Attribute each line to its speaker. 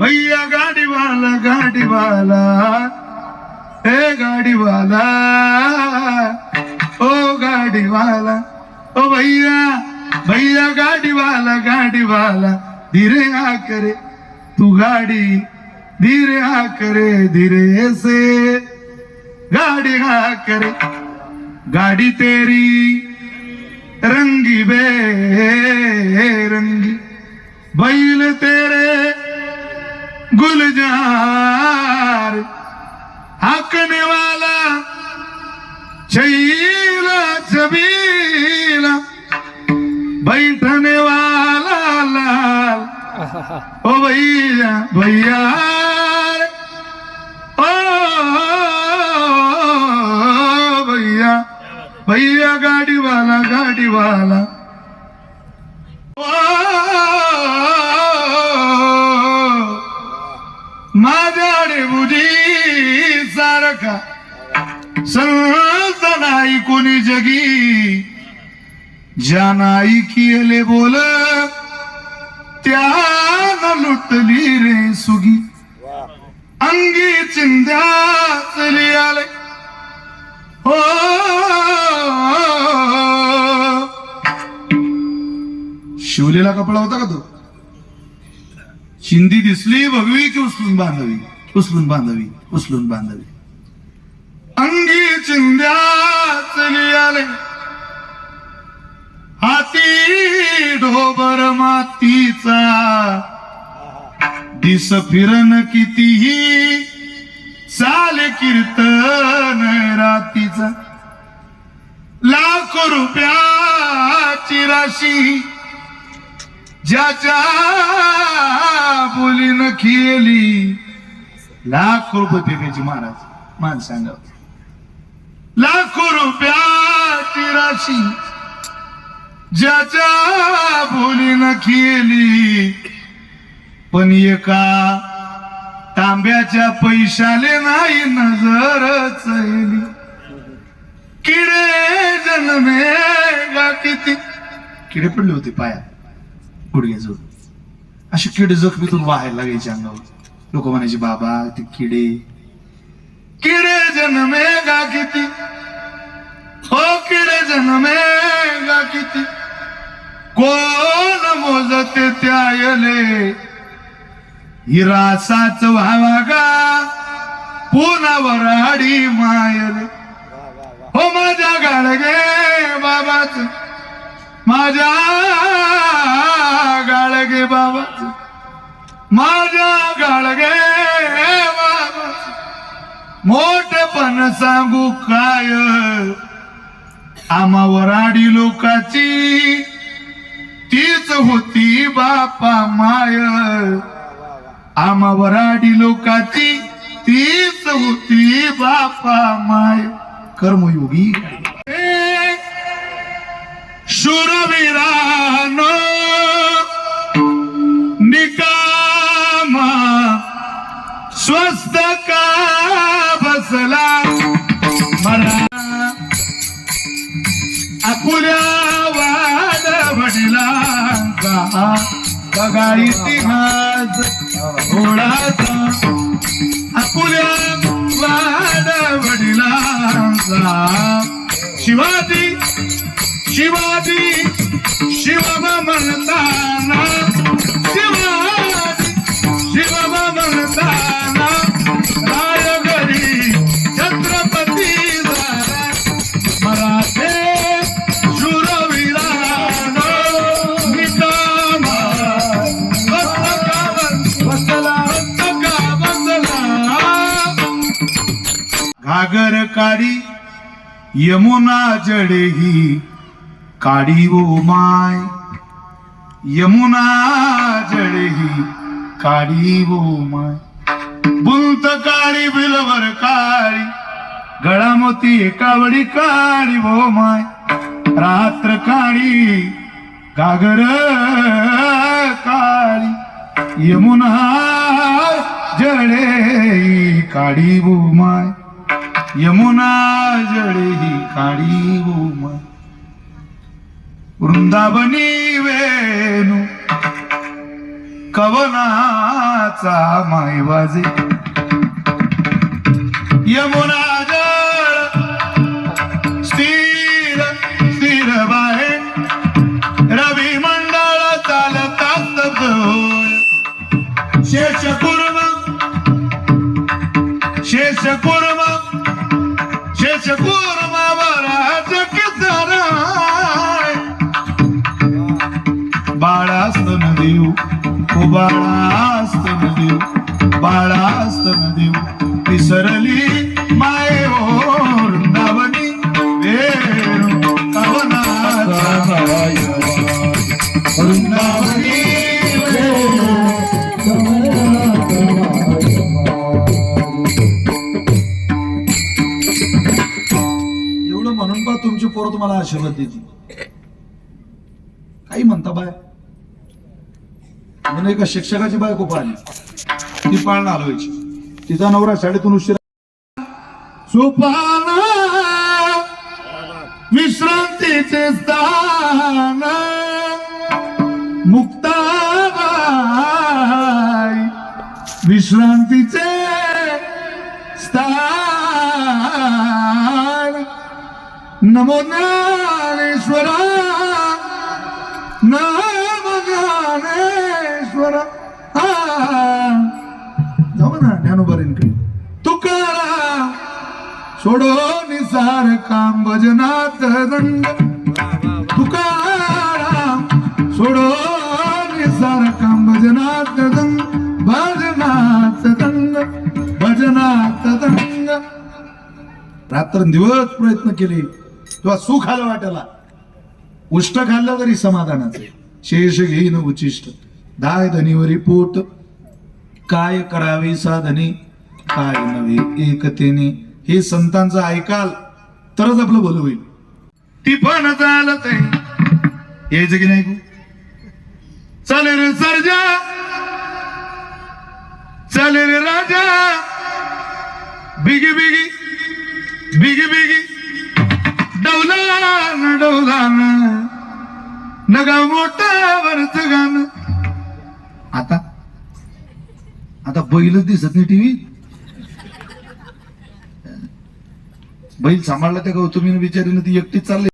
Speaker 1: भैया गाडी वाला गाडी वाला ए गाडी वाला ओ गाडी वाला ओ भैया भैया गाडी वाला गाडी वाला धीरे हा करे तू गाडी धीरे हा करे धीरे से. गाड़ी हा करे गाड़ी तेरी रंगी बे रंगी. बैल तेरे गुलजार हाकने वाला चैला छबीला बैठने वाला ओ भैया भैया। ओ भैया। भैया गाड़ी वाला गाड़ी वाला ओ बुजी सारखा संत नाही कोणी जगी. ज्या नाही केले बोल त्या लुटली रे सुगी. अंगी चिंध्या चली आले. हो. शिवलेला कपडा होता का तो? शिंदी दिसली भगवी की उचलून बांधावी? उचलून बांधावी उचलून बांधावी. अंगी चिंध्या चली आले. हाती ढोबर मातीचा दिस फिरन कितीही. चाल कीर्तन रातीचा. लाखो रुपयाची राशी. ज्याच्या बोलीनं खेळली लाख रुपये फेकायची महाराज मान सांगाव लाखो रुपयाची राशी. ज्याच्या बोलीनं खेळली पण एका तांब्याच्या पैशाले नाही नजर चैली किडे जन्मे गा किती. किडे पडले होते पायात. गुडघ्याजवळ असे किडे जखमीतून वाहायला लागायचे अंगावर. लोक म्हणायचे बाबा ते किडे. किडे जन्मे गा किती. हो किडे जन्मे गा किती. कोण मोजते हिरासाच व्हावा गा. पुनावर आडी मायर. हो माझ्या गाडगे बाबाच. माझ्या गाळगे बाबाच. माझ्या गाळगे बाबाच. मोठेपण सांगू काय? आमावर आडी लोकाची. तीच होती बापा माय. आमा वराडी लोकाची तीच होती बापा माय. कर्मयोगी. शूरवीरानो निकामा स्वस्त का बसला? मरा आपुल्या वाद वडिलांचा बघा इतिहास थोडासा आपुल्या वाडा वडिलांचा शिवाजी शिवाजी शिवम म्हणता काडी यमुना जडेही काडी ओ माय. यमुना जडेही काडी ओ माय. बुंत काळी बिलवर काळी गळामोती कावडी काळी ओ माय. रात्र काळी गागर काळी यमुना जडे काळी ओ माय. यमुना जळे ही काळी माय वृंदावनी वेणू कवनाचा माय वाजे यमुना जळ स्थिर स्थिर बाहे. रवी मंडळ चालतात डोळ. शेष कुर्म शेष बाळास्तन देऊ ओ बाळास्तन देऊ बाळास्तन देऊ विसरली माय
Speaker 2: हो मला पोरं तुम्हाला आशीर्वाद देते. काही म्हणता बाय? म्हणून एका शिक्षकाची बायको पाहिली
Speaker 1: ती पाळणा हलवायची.
Speaker 2: तिचा नवरा शाळेतून उशिरा
Speaker 1: सुपाना विश्रांतीचे स्थान मुक्ताबाई विश्रांतीचे नमो ज्ञानेश्वरा नमो ज्ञानेश्वरा. हा
Speaker 2: जाऊ ना ज्ञानोबारींकडे
Speaker 1: तुकारा सोडो निसार काम भजनात दंड. तुकारा सोडो निसार काम भजनात दंड. भजनात दंड भजनात दंग
Speaker 2: रात्रंदिवस प्रयत्न केले. किंवा सुख आलं वाट्याला. उष्ट खाल्लं तरी समाधानाचे शेष घेईन उचिष्ट. दाय धनीवरी पोट. काय करावे साधने? काय नव्हे एकतेने. हे संतांचं ऐकाल तरच आपलं भलं होईल.
Speaker 1: ती पण चालत यायचं की नाही गो? चाले रे सर्जा. चाले रे राजा. बिगी बिगी. बिगी बिगी. डौलान डौलान नगा मोठा वरच गाणं. आता आता बैलच दिसत नाही टीव्ही. बैल सांभाळला त्या गौतमीनं बिचारीनं ती एकटीच चालली.